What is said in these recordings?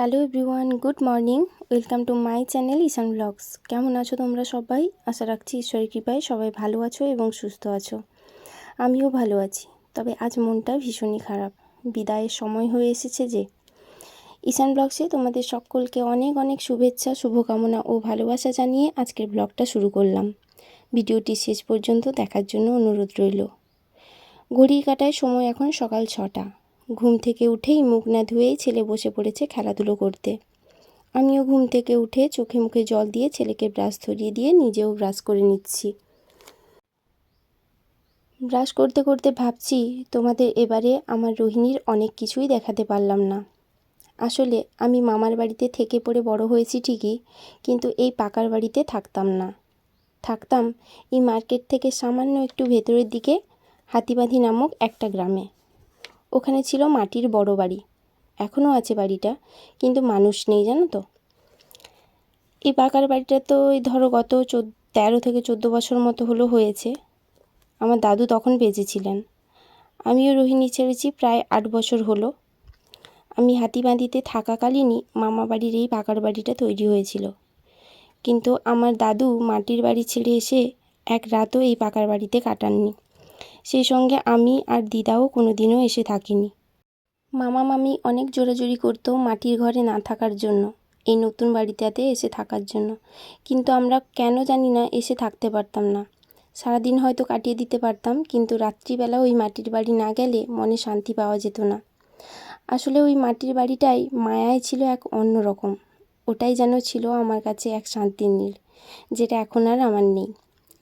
Hello everyone, good morning. Welcome to my channel Ishan vlogs. কেমন আছো তোমরা সবাই? আশা রাখছি ঈশ্বরের কৃপায় সবাই ভালো আছো এবং সুস্থ আছো। আমিও ভালো আছি, তবে আজ মনটা ভীষণই খারাপ। বিদায়ের সময় হয়ে এসেছে যে। ঈশান ব্লগসে তোমাদের সকলকে অনেক অনেক শুভেচ্ছা, শুভকামনা ও ভালোবাসা জানিয়ে আজকের ব্লগটা শুরু করলাম। ভিডিওটি শেষ পর্যন্ত দেখার জন্য অনুরোধ রইল। ঘড়ির কাটায় সময় এখন সকাল ছটা। ঘুম থেকে উঠেই মুখ না ধুয়েই ছেলে বসে পড়েছে খেলাধুলো করতে। আমিও ঘুম থেকে উঠে চোখে মুখে জল দিয়ে ছেলেকে ব্রাশ ধরিয়ে দিয়ে নিজেও ব্রাশ করে নিচ্ছি। ব্রাশ করতে করতে ভাবছি, তোমাদের এবারে আমার রোহিণীর অনেক কিছুই দেখাতে পারলাম না। আসলে আমি মামার বাড়িতে থেকে পড়ে বড় হয়েছি ঠিকই, কিন্তু এই পাকার বাড়িতে থাকতাম না। থাকতাম এই মার্কেট থেকে সামান্য একটু ভেতরের দিকে হাতিবাঁধি নামক একটা গ্রামে। ওখানে ছিল মাটির বড় বাড়ি। এখনও আছে বাড়িটা, কিন্তু মানুষ নেই, জানো তো। এই পাকার বাড়িটা তো ওই ধরো গত চোদ্দ, তেরো থেকে চোদ্দ বছর মতো হলো হয়েছে। আমার দাদু তখন বেঁচে ছিলেন আমিও রোহিণী ছেড়েছি প্রায় আট বছর হলো। আমি হাতিবাঁধিতে থাকাকালীনই মামা বাড়ির এই পাকার বাড়িটা তৈরি হয়েছিল। কিন্তু আমার দাদু মাটির বাড়ি ছেড়ে এসে এক রাতও এই পাকার বাড়িতে কাটাননি। সেই সঙ্গে আমি আর দিদাও কোনো দিনও এসে থাকিনি। মামা মামি অনেক জোরাজুরি করতো মাটির ঘরে না থাকার জন্য, এই নতুন বাড়িটাতে এসে থাকার জন্য। কিন্তু আমরা কেন জানি না এসে থাকতে পারতাম না। সারাদিন হয়তো কাটিয়ে দিতে পারতাম, কিন্তু রাত্রিবেলা ওই মাটির বাড়ি না গেলে মনে শান্তি পাওয়া যেত না। আসলে ওই মাটির বাড়িটাই মায়ায় ছিল এক অন্য রকম। ওটাই যেন ছিল আমার কাছে এক শান্তির নীল, যেটা এখন আর আমার নেই।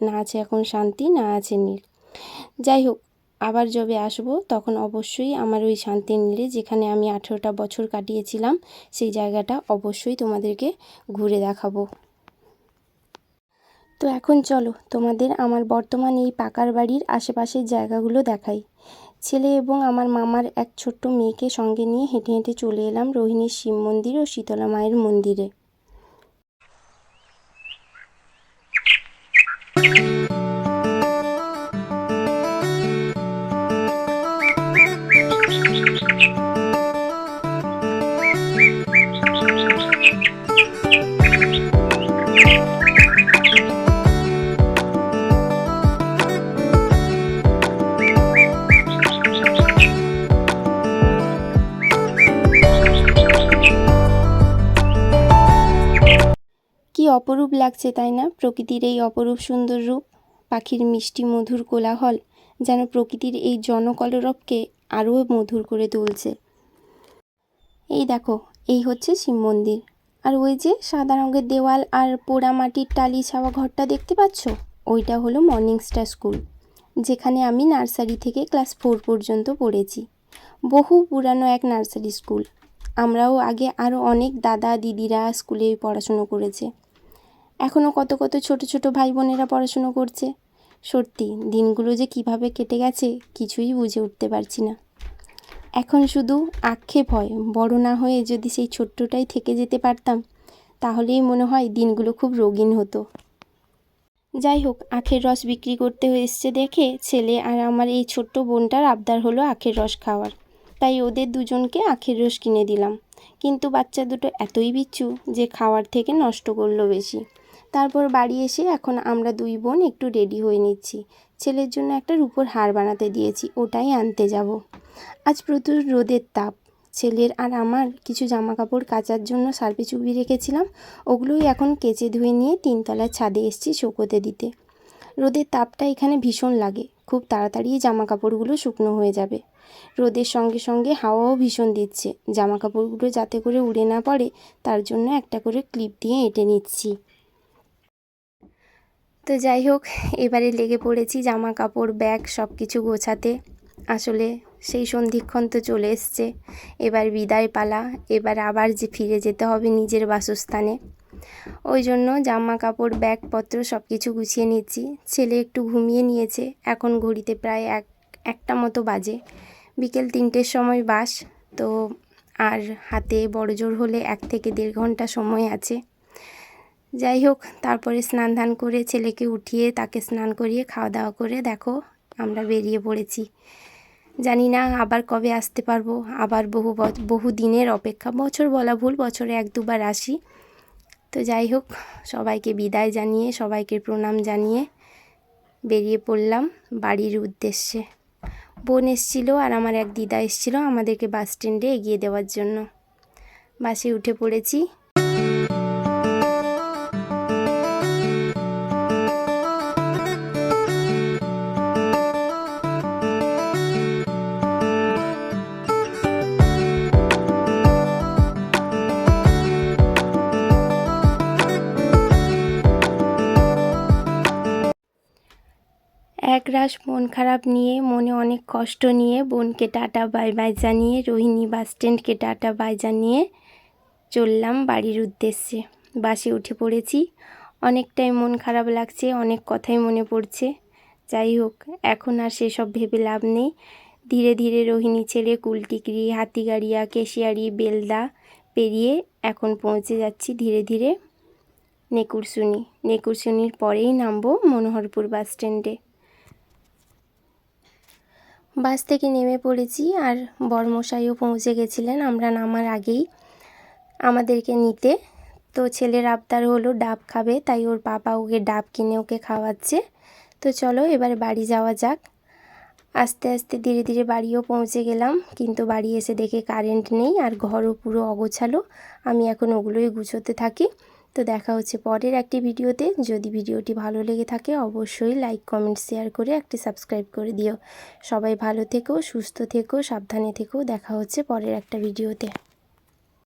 না আছে এখন শান্তি, না আছে নীল। যাই হোক, আবার যবে আসব, তখন অবশ্যই আমার ওই শান্তির যেখানে আমি আঠেরোটা বছর কাটিয়েছিলাম, সেই জায়গাটা অবশ্যই তোমাদেরকে ঘুরে দেখাবো। তো এখন চলো, তোমাদের আমার বর্তমান এই পাকার বাড়ির আশেপাশের জায়গাগুলো দেখাই। ছেলে এবং আমার মামার এক ছোট্ট মেয়েকে সঙ্গে নিয়ে হেঁটে হেঁটে চলে এলাম রোহিণীর শিব মন্দির ও শীতলা মায়ের মন্দিরে। অপরূপ লাগছে, তাই না? প্রকৃতির এই অপরূপ সুন্দর রূপ, পাখির মিষ্টি মধুর কোলাহল যেন প্রকৃতির এই জনকলরবকে আরও মধুর করে তুলছে। এই দেখো, এই হচ্ছে শিব মন্দির। আর ওই যে সাদা রঙের দেওয়াল আর পোড়া মাটির টালি ছাওয়া ঘরটা দেখতে পাচ্ছ? ওইটা হলো মর্নিং স্টার স্কুল যেখানে আমি নার্সারি থেকে ক্লাস ফোর পর্যন্ত পড়েছি। বহু পুরানো এক নার্সারি স্কুল আমরাও আগে আরও অনেক দাদা, দিদিরা স্কুলে পড়াশুনো করেছে। এখনও কত কত ছোট ছোট ভাই বোনেরা পড়াশুনো করছে। সত্যি, দিনগুলো যে কীভাবে কেটে গেছে, কিছুই বুঝে উঠতে পারছি না। এখন শুধু আক্ষেপ হয়, বড় না হয়ে যদি সেই ছোট্টটাই থেকে যেতে পারতাম, তাহলেই মনে হয় দিনগুলো খুব রঙিন হতো। যাই হোক, আখের রস বিক্রি করতে এসছে দেখে ছেলে আর আমার এই ছোট্ট বোনটার আবদার হলো আখের রস খাওয়ার। তাই ওদের দুজনকে আখের রস কিনে দিলাম। কিন্তু বাচ্চা দুটো এতই বিচ্ছু যে খাওয়ার থেকে নষ্ট করল বেশি। তারপর বাড়ি এসে এখন আমরা দুই বোন একটু রেডি হয়ে নিচ্ছি। ছেলের জন্য একটা রূপোর হার বানাতে দিয়েছি, ওটাই আনতে যাব। আজ প্রচুর রোদের তাপ। ছেলের আর আমার কিছু জামা কাপড় কাচার জন্য সার্ফে চুবিয়ে রেখেছিলাম, ওগুলোই এখন কেচে ধুয়ে নিয়ে তিনতলার ছাদে এসছি শুকোতে দিতে। রোদের তাপটা এখানে ভীষণ লাগে, খুব তাড়াতাড়ি জামা কাপড়গুলো শুকনো হয়ে যাবে। রোদের সঙ্গে সঙ্গে হাওয়াও ভীষণ দিচ্ছে জামা কাপড়গুলো যাতে করে উড়ে না পড়ে, তার জন্য একটা করে ক্লিপ দিয়ে এঁটে নিচ্ছি। তো যাই হোক, এবারে লেগে পড়েছি জামা কাপড় ব্যাগ সব কিছু গোছাতে। আসলে সেই সন্ধিক্ষণ তো চলে এসছে। এবার বিদায় পালা, এবার আবার যে ফিরে যেতে হবে নিজের বাসস্থানে। ওই জন্য জামা কাপড় ব্যাগপত্র সব কিছু গুছিয়ে নিচ্ছি ছেলে একটু ঘুমিয়ে নিয়েছে, এখন ঘড়িতে প্রায় এক, একটা মতো বাজে। বিকেল তিনটের সময় বাস, তো আর হাতে বড় জোর হলে এক থেকে দেড় ঘণ্টা সময় আছে। যাই হোক, তারপরে স্নান ধান করে ছেলেকে উঠিয়ে তাকে স্নান করিয়ে খাওয়া দাওয়া করে দেখো আমরা বেরিয়ে পড়েছি। জানি না আবার কবে আসতে পারব, আবার বহু বহু দিনের অপেক্ষা। বছর বলা ভুল, বছরে এক দুবার আসি। তো যাই হোক, সবাইকে বিদায় জানিয়ে, সবাইকে প্রণাম জানিয়ে বেরিয়ে পড়লাম বাড়ির উদ্দেশ্যে। বোন এসছিল আর আমার এক দিদা এসছিল আমাদেরকে বাস স্ট্যান্ডে এগিয়ে দেওয়ার জন্য। বাসে উঠে পড়েছি। রাশ মন খারাপ নিয়ে, মনে অনেক কষ্ট নিয়ে, বোনকে টাটা বাই বাই জানিয়ে, রোহিণী বাস স্ট্যান্ডকে টাটা বাই জানিয়ে চললাম বাড়ির উদ্দেশ্যে। বাসে উঠে পড়েছি। অনেকটাই মন খারাপ লাগছে, অনেক কথাই মনে পড়ছে। যাই হোক, এখন আর সেসব ভেবে লাভ নেই। ধীরে ধীরে রোহিণী ছেড়ে কুলটিকরি হাতিগাড়িয়া, কেশিয়ারি, বেলদা পেরিয়ে এখন পৌঁছে যাচ্ছি ধীরে ধীরে নেকুরসুনি। নেকুরসুনির পরেই নামবো মনোহরপুর বাস স্ট্যান্ডে। বাস থেকে নেমে পড়েছি আর বরমশাইও পৌঁছে গেছিলেন, আমরা নামার আগেই আমাদেরকে নিতে। তো ছেলের আবদার হলো ডাব খাবে, তাই ওর বাবা ওকে ডাব কিনে ওকে খাওয়াচ্ছে। তো চলো এবার বাড়ি যাওয়া যাক। আস্তে আস্তে ধীরে ধীরে বাড়িও পৌঁছে গেলাম, কিন্তু বাড়ি এসে দেখে কারেন্ট নেই আর ঘরও পুরো অগোছালো। আমি এখন ওগুলোই গুছোতে থাকি। তো দেখা হচ্ছে পরের একটি ভিডিওতে। যদি ভিডিওটি ভালো লেগে থাকে, অবশ্যই লাইক কমেন্ট শেয়ার করে একটি সাবস্ক্রাইব করে দিও। সবাই ভালো থেকো, সুস্থ থেকো, সাবধানে থেকো। দেখা হচ্ছে পরের একটা ভিডিওতে।